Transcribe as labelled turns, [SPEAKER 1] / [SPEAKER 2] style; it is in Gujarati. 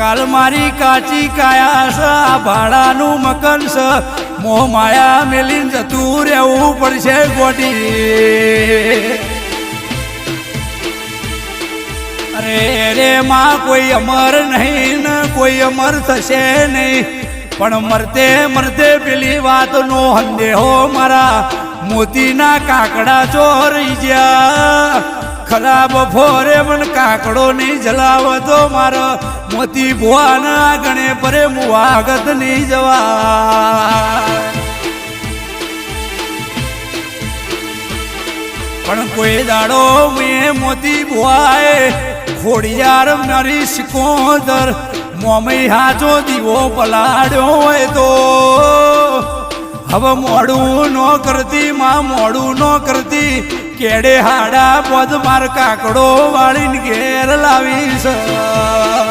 [SPEAKER 1] કાલ મારી કાચી કાયા છે આ ભાડાનું મકન છે મોહ માયા મેલીન જતું રહેવું પડશે ગોટી અરે રે માં, કોઈ અમર નહીં, ને, કોઈ અમર થશે નહીં. પણ મરતે મરતે પેલી વાતનો સંદેહો મારા મોતીના કાકડા ચોરી ગયા ખરાબ ફોરે મન કાકડો નહીં જલાવો તો મારો મોતી ભુવાના ગણે પરે મુવાગત નહીં જવા પણ કોઈ દાડો મેં મોતી ભુવાએ ખોડિયાર મારી સિકોદર મોમઈ હાચો દીવો પલાડ્યો હોય તો હવે મોડું ન કરતી, માં મોડું ન કરતી. કેડે હાડા પદ માર કાકડો વાળીને ઘેર લાવીશ.